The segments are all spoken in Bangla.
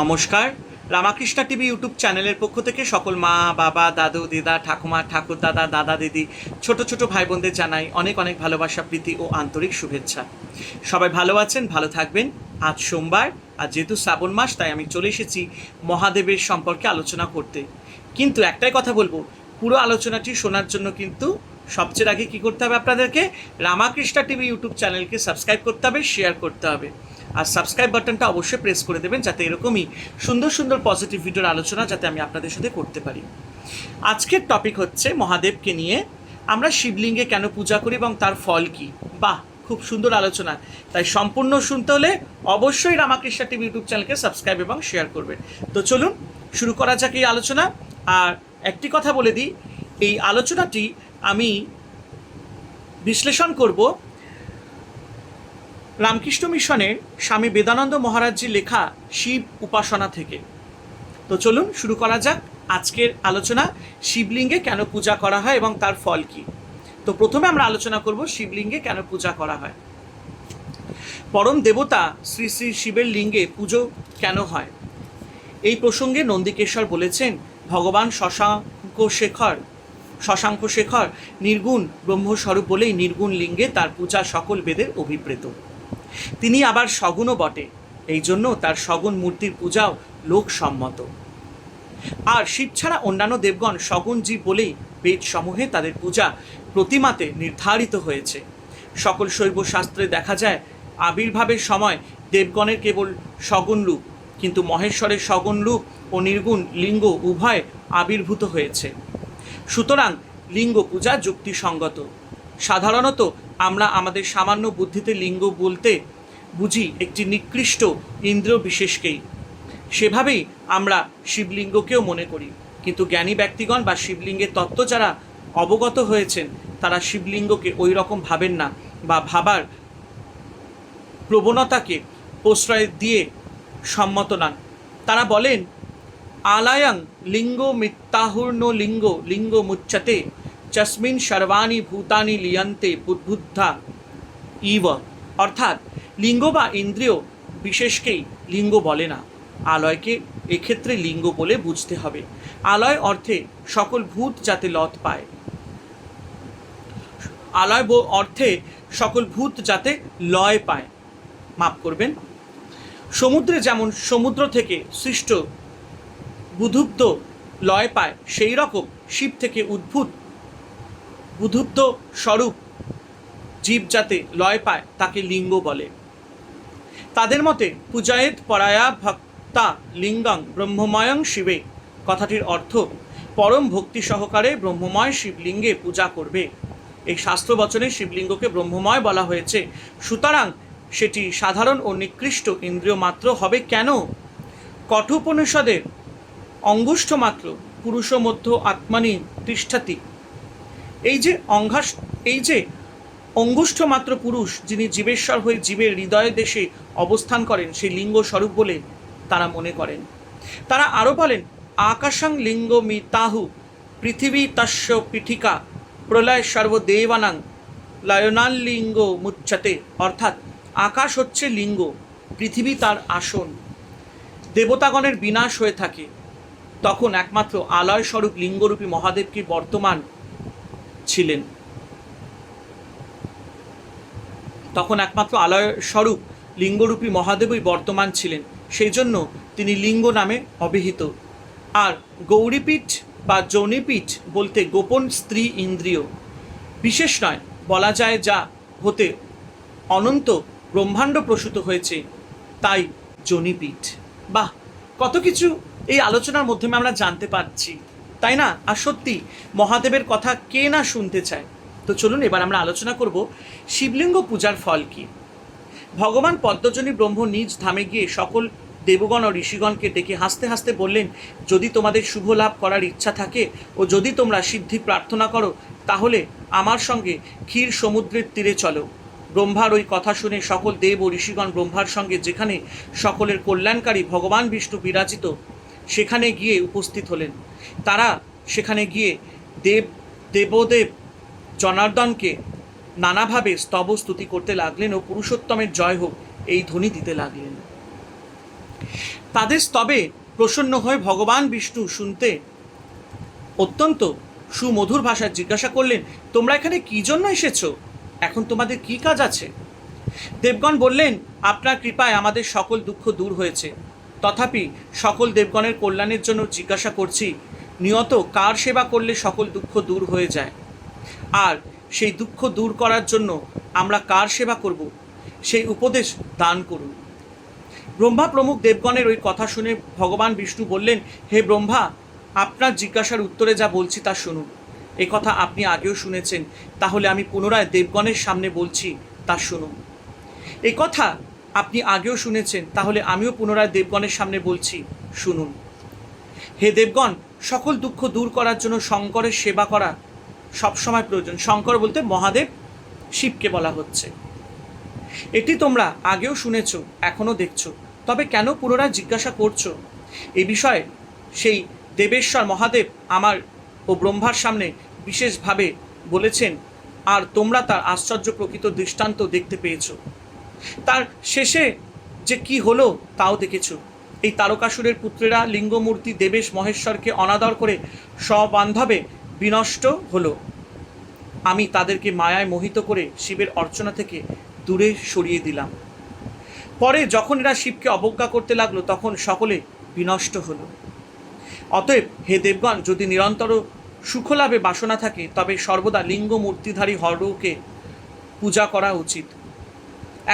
নমস্কার। রামাকৃষ্ণা টিভি ইউটিউব চ্যানেলের পক্ষ থেকে সকল মা, বাবা, দাদু, দিদা, ঠাকুমা, ঠাকুর দাদা দাদা, দিদি, ছোট ছোট ভাই বোনদের জানাই অনেক অনেক ভালোবাসা, প্রীতি ও আন্তরিক শুভেচ্ছা। সবাই ভালো আছেন, ভালো থাকবেন। আজ সোমবার, আর যেহেতু শ্রাবণ মাস, তাই আমি চলে এসেছি মহাদেবের সম্পর্কে আলোচনা করতে। কিন্তু একটাই কথা বলব, পুরো আলোচনাটি শোনার জন্য কিন্তু সবচেয়ে আগে কী করতে হবে আপনাদেরকে? রামাকৃষ্ণা টিভি ইউটিউব চ্যানেলকে সাবস্ক্রাইব করতে হবে শেয়ার করতে হবে। আর সাবস্ক্রাইব বাটনটা অবশ্যই প্রেস করে দেবেন যাতে এরকমই সুন্দর সুন্দর পজিটিভ ভিডিওর আলোচনা যাতে আমি আপনাদের সাথে করতে পারি। আজকের টপিক হচ্ছে মহাদেবকে নিয়ে আমরা শিবলিঙ্গে কেন পূজা করি এবং তার ফল কি? বাহ, খুব সুন্দর আলোচনা। তাই সম্পূর্ণ শুনতে হলে অবশ্যই রামাকৃষ্ণা টিভি ইউটিউব চ্যানেলকে সাবস্ক্রাইব এবং শেয়ার করবেন। তো চলুন, শুরু করা যাক এই আলোচনা। আর একটি কথা বলে দিই, এই আলোচনাটি আমি বিশ্লেষণ করব রামকৃষ্ণ মিশনের স্বামী বেদানন্দ মহারাজজির লেখা শিব উপাসনা থেকে। তো চলুন শুরু করা যাক আজকের আলোচনা, শিবলিঙ্গে কেন পূজা করা হয় এবং তার ফল কি। তো প্রথমে আমরা আলোচনা করব শিবলিঙ্গে কেন পূজা করা হয়। পরম দেবতা শ্রী শ্রী শিবের লিঙ্গে পুজো কেন হয়? এই প্রসঙ্গে নন্দিকেশ্বর বলেছেন, ভগবান শশাঙ্ক শেখর শশাঙ্ক শেখর নির্গুণ ব্রহ্মস্বরূপ বলেই নির্গুণ লিঙ্গে তার পূজা সকল বেদের অভিপ্রেত। তিনি আবার সগুণও বটে। এই জন্য তার সগুণ মূর্তির পূজাও লোকসম্মত আর শিব ছাড়া অন্যান্য দেবগণ সগুণ জীব বলেই বেদ সমূহে তাদের পূজা প্রতিমাতে নির্ধারিত হয়েছে। সকল শৈব শাস্ত্রে দেখা যায়, আবির্ভাবের সময় দেবগণের কেবল সগুণ রূপ, কিন্তু মহেশ্বরের সগুণ রূপ ও নির্গুণ লিঙ্গ উভয় আবির্ভূত হয়েছে। সুতরাং লিঙ্গ পূজা যুক্তিসঙ্গত। সাধারণত আমরা আমাদের সামান্য বুদ্ধিতে লিঙ্গ বলতে বুঝি একটি নিকৃষ্ট ইন্দ্র বিশেষকেই। সেভাবেই আমরা শিবলিঙ্গকেও মনে করি। কিন্তু জ্ঞানী ব্যক্তিগণ বা শিবলিঙ্গের তত্ত্ব যারা অবগত হয়েছেন, তারা শিবলিঙ্গকে ওই রকম ভাবেন না বা ভাবার প্রবণতাকে প্রশ্রয় দিয়ে সম্মত নন। তারা বলেন, আলায়াং লিঙ্গ মিত্তাহুর্ণ লিঙ্গ লিঙ্গ মুচ্ছতে চস্মিন সর্বাণি ভূতানি লিয়ন্তে বুদ্বুদ্ধা ইব অর্থাৎ লিঙ্গ বা ইন্দ্রিয় বিশেষকেই লিঙ্গ বলে না আলয়কে এক্ষেত্রে লিঙ্গ বলে বুঝতে হবে আলয় অর্থে সকল ভূত যাতে লত পায় আলয় অর্থে সকল ভূত যাতে লয় পায় মাফ করবেন সমুদ্রে যেমন সমুদ্র থেকে সৃষ্ট বুধুব্ধ লয় পায় সেই রকম শিব থেকে উদ্ভূত বুধুব্ধ স্বরূপ জীব যাতে লয় পায়, তাকে লিঙ্গ বলে। তাদের মতে পূজায়েত পরায়া ভক্তা লিঙ্গং ব্রহ্মময়ং শিবে। কথাটির অর্থ, পরম ভক্তি সহকারে ব্রহ্মময় শিবলিঙ্গে পূজা করবে। এই শাস্ত্র বচনে শিবলিঙ্গকে ব্রহ্মময় বলা হয়েছে। সুতরাং সেটি সাধারণ ও নিকৃষ্ট ইন্দ্রিয় মাত্র হবে কেন? কঠোপনিষদের অঙ্গুষ্ঠ মাত্র পুরুষ মধ্য আত্মানি তিষ্ঠাতি। এই যে অঙ্ঘাস এই যে অঙ্গুষ্ঠ মাত্র পুরুষ যিনি জীবেশ্বর হয়ে জীবের হৃদয় দেশে অবস্থান করেন, সেই লিঙ্গ স্বরূপ বলে তারা মনে করেন। তারা আরও বলেন, আকাশাং লিঙ্গ মিতাহু পৃথিবী তস্য পিঠিকা প্রলয় সর্বদেবানাং লয়নাল লিঙ্গ মুচ্ছতে। অর্থাৎ আকাশ হচ্ছে লিঙ্গ, পৃথিবী তার আসন। দেবতাগণের বিনাশ হয়ে থাকে। তখন একমাত্র আলয় স্বরূপ লিঙ্গরূপী মহাদেবকে বর্তমান ছিলেন। তখন একমাত্র আলয় স্বরূপ লিঙ্গরূপী মহাদেবই বর্তমান ছিলেন। সেই জন্য তিনি লিঙ্গ নামে অভিহিত। আর গৌরীপীঠ বা যৌনিপীঠ বলতে গোপন স্ত্রী ইন্দ্রিয়। বিশেষ নয়, বলা যায় যা হতে অনন্ত ব্রহ্মাণ্ড প্রসূত হয়েছে, তাই জনিপীঠ বাহ, কত কিছু এই আলোচনার মাধ্যমে আমরা জানতে পারছি। তাই না? আর সত্যি, মহাদেবের কথা কে না শুনতে চায়? তো চলুন, এবার আমরা আলোচনা করব শিবলিঙ্গ পূজার ফল কি। ভগবান পদ্মজনী ব্রহ্ম নিজ ধামে গিয়ে সকল দেবগণ ও ঋষিগণকে ডেকে হাসতে হাসতে বললেন, যদি তোমাদের শুভ লাভ করার ইচ্ছা থাকে ও যদি তোমরা সিদ্ধি প্রার্থনা করো, তাহলে আমার সঙ্গে ক্ষীর সমুদ্রের তীরে চলো। ব্রহ্মার ওই কথা শুনে সকল দেব ও ঋষিগণ ব্রহ্মার সঙ্গে যেখানে সকলের কল্যাণকারী ভগবান বিষ্ণু বিরাজিত সেখানে গিয়ে উপস্থিত হলেন। তারা সেখানে গিয়ে দেব, দেবদেব জনার্দনকে নানাভাবে স্তব স্তুতি করতে লাগলেন ও পুরুষোত্তমের জয় হোক এই ধ্বনি দিতে লাগলেন। তাদের স্তবে প্রসন্ন হয়ে ভগবান বিষ্ণু শুনতে অত্যন্ত সুমধুর ভাষায় জিজ্ঞাসা করলেন, তোমরা এখানে কি জন্য এসেছ? এখন তোমাদের কি কাজ আছে? দেবগণ বললেন, আপনার কৃপায় আমাদের সকল দুঃখ দূর হয়েছে। তথাপি সকল দেবগণের কল্যাণের জন্য জিজ্ঞাসা করছি, নিয়ত কার সেবা করলে সকল দুঃখ দূর হয়ে যায়? আর সেই দুঃখ দূর করার জন্য আমরা কার সেবা করব? সেই উপদেশ দান করুন। ব্রহ্মা প্রমুখ দেবগণের ওই কথা শুনে ভগবান বিষ্ণু বললেন, হে ব্রহ্মা, আপনার জিজ্ঞাসার উত্তরে যা বলছি তা শুনুন। এ কথা আপনি আগেও শুনেছেন, তাহলে আমি পুনরায় দেবগণের সামনে বলছি তা শুনুন। এই কথা আপনি আগেও শুনেছেন, তাহলে আমিও পুনরায় দেবগণের সামনে বলছি, শুনুন। হে দেবগণ, সকল দুঃখ দূর করার জন্য শঙ্করের সেবা করা সবসময় প্রয়োজন। শঙ্কর বলতে মহাদেব, শিবকে বলা হচ্ছে। এটি তোমরা আগেও শুনেছ, এখনও দেখছ। তবে কেন পুনরায় জিজ্ঞাসা করছ? এ বিষয়ে সেই দেবেশ্বর মহাদেব আমার ও ব্রহ্মার সামনে বিশেষভাবে বলেছেন, আর তোমরা তার আশ্চর্য প্রকৃত দৃষ্টান্ত দেখতে পেয়েছ। তার শেষে যে কি হলো তাও দেখেছ। এই তারকাসুরের পুত্রেরা লিঙ্গমূর্তি দেবেশ মহেশ্বরকে অনাদর করে সবান্ধবে বিনষ্ট হলো। আমি তাদেরকে মায়ায় মোহিত করে শিবের অর্চনা থেকে দূরে সরিয়ে দিলাম। পরে যখন এরা শিবকে অবজ্ঞা করতে লাগল, তখন সকলে বিনষ্ট হলো। অতএব হে দেবগণ, যদি নিরন্তর সুখলাভে বাসনা থাকে, তবে সর্বদা লিঙ্গ মূর্তিধারী হরকে পূজা করা উচিত।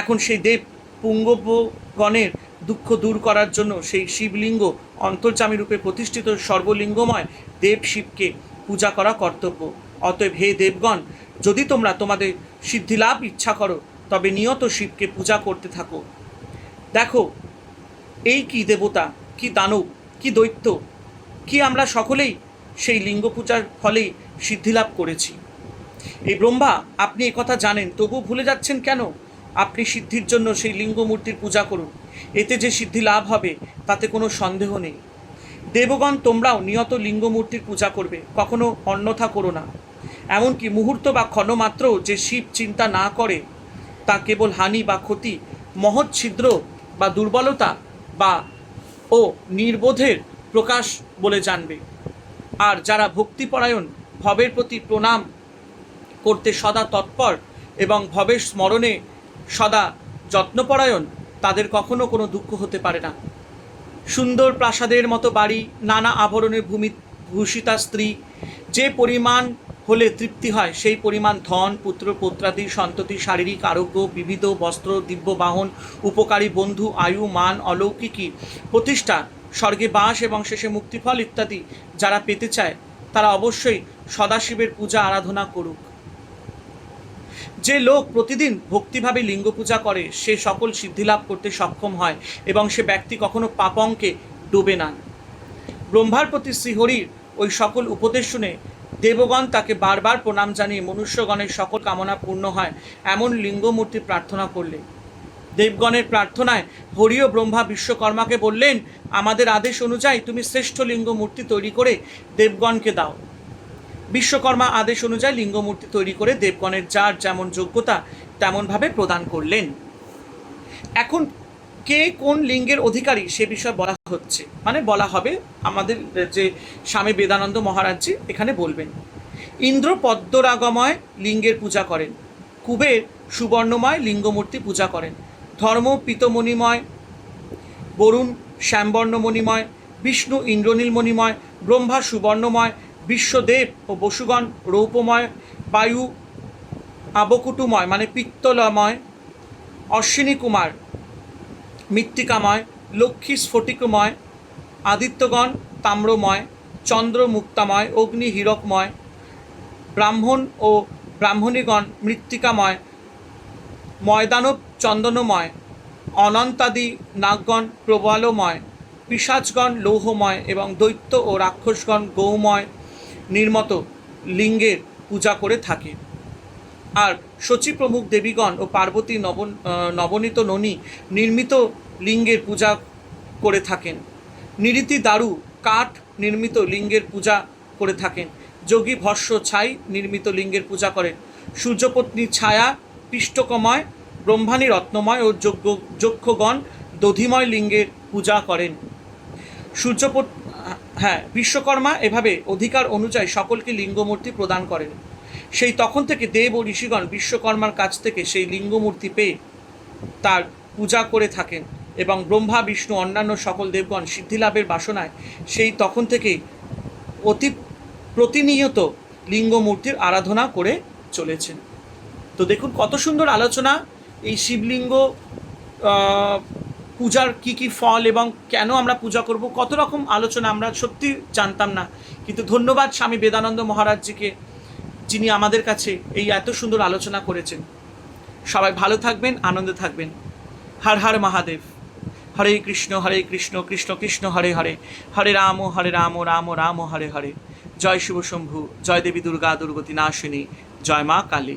এখন সেই দেব পুঙ্গবগণের দুঃখ দূর করার জন্য সেই শিবলিঙ্গ অন্তর্জামী রূপে প্রতিষ্ঠিত সর্বলিঙ্গময় দেব শিবকে পূজা করা কর্তব্য। অতএব হে দেবগণ, যদি তোমরা তোমাদের সিদ্ধিলাভ ইচ্ছা করো, তবে নিয়ত শিবকে পূজা করতে থাকো। দেখো, এই কি দেবতা, কি দানব, কি দৈত্য, কি আমরা সকলেই সেই লিঙ্গ পূজার ফলেই সিদ্ধিলাভ করেছি। এই ব্রহ্মা, আপনি কথা জানেন তবু ভুলে যাচ্ছেন কেন? আপনি সিদ্ধির জন্য সেই লিঙ্গ মূর্তির পূজা করুন। এতে যে সিদ্ধি লাভ হবে, তাতে কোনো সন্দেহ নেই। দেবগণ তোমরাও নিয়ত লিঙ্গ মূর্তির পূজা করবে, কখনো অন্যথা করো না। এমনকি মুহূর্ত বা ক্ষণমাত্র যে শিব চিন্তা না করে, তা কেবল হানি বা ক্ষতি, মহৎ ছিদ্র বা দুর্বলতা বা ও নির্বোধের প্রকাশ বলে জানবে। আর যারা ভক্তিপরায়ণ, ভবের প্রতি প্রণাম করতে সদা তৎপর এবং ভবের স্মরণে সদা যত্নপরায়ণ, তাদের কখনো কোনো দুঃখ হতে পারে না। সুন্দর প্রাসাদের মতো বাড়ি, নানা আভরণের ভূমি, ভূষিতা স্ত্রী, যে পরিমাণ হলে তৃপ্তি হয়, সেই পরিমাণ ধন, পুত্র, পুত্রাদি, সন্ততি, শারীরিক আরোগ্য, বিবিধ বস্ত্র, দিব্য বাহন, উপকারী বন্ধু, আয়ু, মান, অলৌকিকী প্রতিষ্ঠা, স্বর্গে বাস এবং শেষে মুক্তিফল ইত্যাদি যারা পেতে চায়, তারা অবশ্যই সদাশিবের পূজা আরাধনা করুক। যে লোক প্রতিদিন ভক্তিভাবে লিঙ্গ পূজা করে, সে সকল সিদ্ধিলাভ করতে সক্ষম হয় এবং সে ব্যক্তি কখনো পাপঙ্কে ডুবে না। ব্রহ্মার প্রতি শ্রীহরির ওই সকল উপদেশ শুনে দেবগণ তাকে বারবার প্রণাম জানিয়ে মনুষ্যগণের সকল কামনা পূর্ণ হয়, এমন লিঙ্গমূর্তি প্রার্থনা করলে। দেবগণের প্রার্থনায় হরি ও ব্রহ্মা বিশ্বকর্মাকে বললেন, আমাদের আদেশ অনুযায়ী তুমি শ্রেষ্ঠ লিঙ্গ মূর্তি তৈরি করে দেবগণকে দাও। বিশ্বকর্মা আদেশ অনুযায়ী লিঙ্গমূর্তি তৈরি করে দেবগণের যার যেমন যোগ্যতা তেমনভাবে প্রদান করলেন। এখন কে কোন লিঙ্গের অধিকারী সে বিষয়ে বলা হচ্ছে। মানে বলা হবে আমাদের যে স্বামী বেদানন্দ মহারাজজি এখানে বলবেন, ইন্দ্র পদ্মরাগময় লিঙ্গের পূজা করেন, কুবের সুবর্ণময় লিঙ্গমূর্তি পূজা করেন, ধর্ম পিতমণিময়, বরুণ শ্যামবর্ণমণিময়, বিষ্ণু ইন্দ্রনীলমণিময়, ব্রহ্মা সুবর্ণময় বিশ্বদেব ও বসুগণ রৌপময়, বায়ু আবকুটুময় মানে পিত্তলময় অশ্বিনী কুমার মৃত্তিকাময়, লক্ষ্মী স্ফটিকময়, আদিত্যগণ তাম্রময় চন্দ্র মুক্তাময় অগ্নি হীরকময় ব্রাহ্মণ ও ব্রাহ্মণীগণ মৃত্তিকাময়, ময়দানব চন্দনময়, অনন্তাদি নাগগণ প্রবালময় পিসাচগণ লৌহময় এবং দৈত্য ও রাক্ষসগণ গৌময় নির্মত লিঙ্গের পূজা করে থাকে। আর শচী প্রমুখ দেবীগণ ও পার্বতী নব নবনীত ননী নির্মিত লিঙ্গের পূজা করে থাকেন। নিরীতি দারু কাঠ নির্মিত লিঙ্গের পূজা করে থাকেন। যোগী ভস্য ছাই নির্মিত লিঙ্গের পূজা করেন। সূর্যপত্নী ছায়া পিষ্টকময়, ব্রহ্মাণী রত্নময় ও যজ্ঞ যক্ষগণ দধিময় লিঙ্গের পূজা করেন। সূর্যপট হ্যাঁ বিশ্বকর্মা এভাবে অধিকার অনুযায়ী সকলকে লিঙ্গমূর্তি প্রদান করেন। সেই তখন থেকে দেব ও ঋষিগণ বিশ্বকর্মার কাছ থেকে সেই লিঙ্গমূর্তি পেয়ে তার পূজা করে থাকেন এবং ব্রহ্মা, বিষ্ণু, অন্যান্য সকল দেবগণ সিদ্ধিলাভের বাসনায় সেই তখন থেকে অতি প্রতিনিয়ত লিঙ্গমূর্তির আরাধনা করে চলেছেন। তো দেখুন কত সুন্দর আলোচনা। এই শিবলিঙ্গ পূজার কি কি ফল এবং কেন আমরা পূজা করব, কত রকম আলোচনা আমরা সত্যি জানতাম না। কিন্তু ধন্যবাদ স্বামী বেদানন্দ মহারাজজিকে, যিনি আমাদের কাছে এই এত সুন্দর আলোচনা করেছেন। সবাই ভালো থাকবেন, আনন্দে থাকবেন। হর হর মহাদেব। হরে কৃষ্ণ হরে কৃষ্ণ কৃষ্ণ কৃষ্ণ, হরে হরে। হরে রাম হরে রাম রাম রাম, হরে হরে। জয় শিব শম্ভু, জয় দেবী দুর্গা দুর্গতি নাশিনী জয় মা কালী।